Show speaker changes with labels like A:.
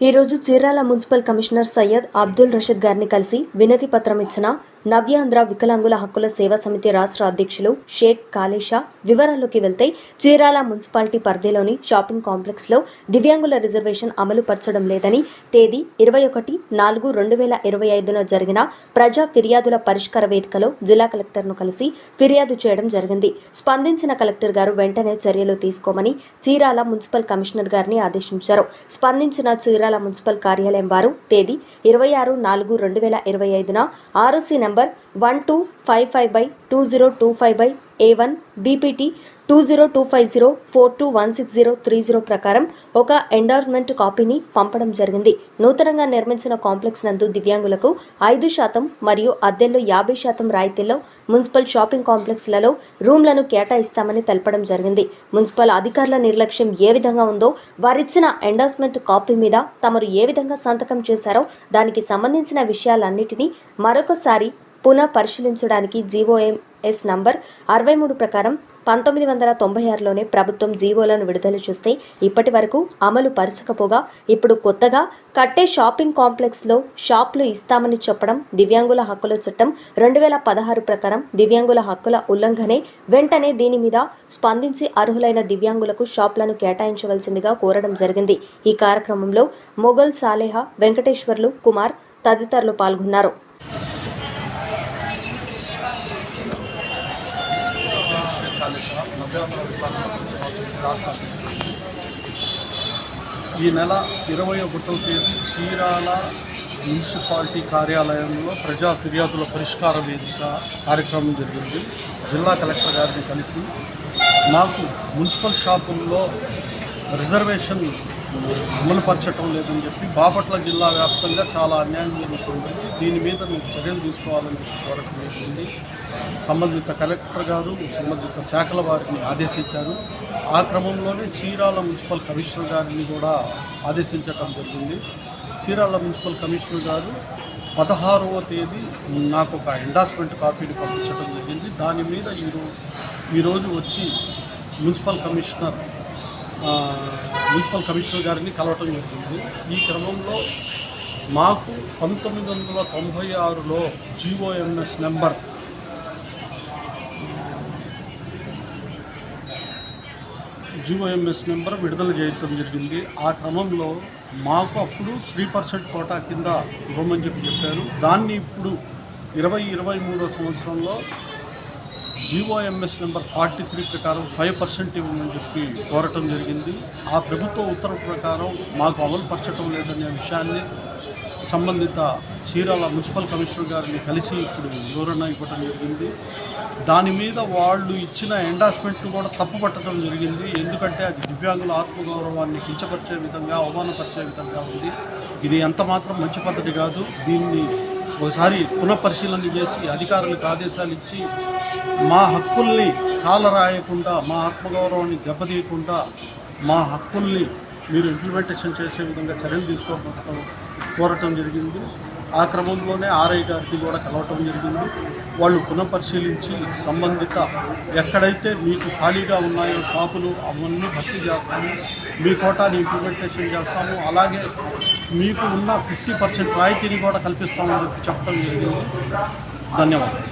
A: ఈరోజు Chirala municipal commissioner Syed Abdul Rashid గారిని కలిసి వినతి పత్రం ఇచ్చిన నవ్యాంధ్ర వికలాంగుల హక్కుల సేవా సమితి రాష్ట్ర అధ్యక్షులు షేక్ కాలేషా వివరాల్లోకి వెళ్తే చీరాల మున్సిపాలిటీ పరిధిలోని షాపింగ్ కాంప్లెక్స్లో దివ్యాంగుల రిజర్వేషన్ అమలు పరచడం లేదని తేదీ ఇరవై ఒకటి నాలుగు రెండు వేల ఇరవై ఐదున జరిగిన ప్రజా ఫిర్యాదుల పరిష్కార వేదికలో జిల్లా కలెక్టర్ను కలిసి ఫిర్యాదు చేయడం జరిగింది. స్పందించిన కలెక్టర్ గారు వెంటనే చర్యలు తీసుకోమని చీరాల మున్సిపల్ కమిషనర్ గారిని ఆదేశించారు. స్పందించిన చీరాల మున్సిపల్ కార్యాలయం వారు తేదీ ఇరవై ఆరు నాలుగు రెండు వేల ఇరవై ఐదున ROC number one two five five by two zero two five by A one BPT two zero two five zero four two one six zero three zero ప్రకారం ఒక ఎండార్మెంట్ కాపీని పంపడం జరిగింది. నూతనంగా నిర్మించిన కాంప్లెక్స్ నందు దివ్యాంగులకు ఐదు శాతం మరియు అద్దెల్లో యాభై శాతం రాయితీల్లో మున్సిపల్ షాపింగ్ కాంప్లెక్స్లలో రూమ్లను కేటాయిస్తామని తెలపడం జరిగింది. మున్సిపల్ అధికారుల నిర్లక్ష్యం ఏ విధంగా ఉందో వారిచ్చిన ఎండార్స్మెంట్ కాపీ మీద తమరు ఏ విధంగా సంతకం చేశారో దానికి సంబంధించిన విషయాలన్నిటినీ మరొకసారి పునః పరిశీలించడానికి జీఓఎంఎస్ నంబర్ అరవై మూడు ప్రకారం పంతొమ్మిది వందల తొంభై ఆరులోనే ప్రభుత్వం జీవోలను విడుదల చేస్తే ఇప్పటి వరకు అమలు పరచకపోగా ఇప్పుడు కొత్తగా కట్టే షాపింగ్ కాంప్లెక్స్లో షాప్లు ఇస్తామని చెప్పడం దివ్యాంగుల హక్కుల చట్టం రెండు వేల పదహారు ప్రకారం దివ్యాంగుల హక్కుల ఉల్లంఘనే వెంటనే దీని మీద స్పందించి అర్హులైన దివ్యాంగులకు షాప్లను కేటాయించవలసిందిగా కోరడం జరిగింది. ఈ కార్యక్రమంలో మొఘల్ సాలేహ వెంకటేశ్వర్లు కుమార్ తదితరులు పాల్గొన్నారు.
B: ఈ నెల ఇరవై ఒకటో తేదీ చీరాల మున్సిపాలిటీ కార్యాలయంలో ప్రజా ఫిర్యాదుల పరిష్కార వేదిక కార్యక్రమం జరిగింది. జిల్లా కలెక్టర్ గారిని కలిసి నాకు మున్సిపల్ షాపుల్లో రిజర్వేషన్ అమలుపరచడం లేదని చెప్పి బాపట్ల జిల్లా వ్యాప్తంగా చాలా అన్యాయం జరుగుతుంది. దీని మీద మీరు చర్యలు తీసుకోవాలని చెప్పి కోరటం జరిగింది. సంబంధిత కలెక్టర్ గారు సంబంధిత శాఖల వారిని ఆదేశించారు. ఆ క్రమంలోనే చీరాల మున్సిపల్ కమిషనర్ గారిని కూడా ఆదేశించటం జరిగింది. చీరాల మున్సిపల్ కమిషనర్ గారు పదహారవ తేదీ నాకు ఒక ఎండార్స్మెంట్ కాపీని పంపించడం జరిగింది. దాని మీద ఈరోజు ఈరోజు వచ్చి మున్సిపల్ కమిషనర్ మున్సిపల్ కమిషనర్ గారిని కలవటం జరిగింది. ఈ క్రమంలో మాకు పంతొమ్మిది వందల తొంభై ఆరులో జీఓఎంఎస్ నెంబర్ జీఓఎంఎస్ నెంబర్ విడుదల చేయటం జరిగింది. ఆ క్రమంలో మాకు అప్పుడు త్రీ పర్సెంట్ కోటా కింద ఇవ్వమని చెప్పి చెప్పారు. దాన్ని ఇప్పుడు ఇరవై ఇరవై మూడో సంవత్సరంలో జీఓఎంఎస్ నెంబర్ ఫార్టీ త్రీ ప్రకారం ఫైవ్ పర్సెంట్ ఇవ్వమని చెప్పి కోరటం జరిగింది. ఆ ప్రభుత్వ ఉత్తర్వు ప్రకారం మాకు అమలుపరచడం లేదనే విషయాన్ని సంబంధిత చీరాల మున్సిపల్ కమిషనర్ గారిని కలిసి ఇప్పుడు వివరణ ఇవ్వటం జరిగింది. దాని మీద వాళ్ళు ఇచ్చిన ఎండార్స్మెంట్ను కూడా తప్పుపట్టడం జరిగింది. ఎందుకంటే అది దివ్యాంగుల ఆత్మగౌరవాన్ని కించపరిచే విధంగా అవమానపరిచే విధంగా ఉంది. ఇది ఎంత మాత్రం మంచి పద్ధతి కాదు. దీన్ని ఒకసారి పునఃపరిశీలన చేసి అధికారులకు ఆదేశాలు ఇచ్చి మా హక్కుల్ని కాలరాయకుండా మా ఆత్మగౌరవాన్ని దెబ్బతీయకుండా మా హక్కుల్ని మీరు ఇంప్లిమెంటేషన్ చేసే విధంగా చర్యలు తీసుకోవడం కోరటం జరిగింది. ఆ క్రమంలోనే ఆర్ఐ గారికి కూడా కలవటం జరిగింది. వాళ్ళు పునఃపరిశీలించి సంబంధిత ఎక్కడైతే మీకు ఖాళీగా ఉన్నాయో షాపులు అవన్నీ భర్తీ చేస్తాము మీ కోటాని ఇంప్లిమెంటేషన్ చేస్తాము అలాగే మీకు ఉన్న ఫిఫ్టీ పర్సెంట్ రాయితీని కూడా కల్పిస్తామని చెప్పి చెప్పడం జరిగింది. ధన్యవాదాలు.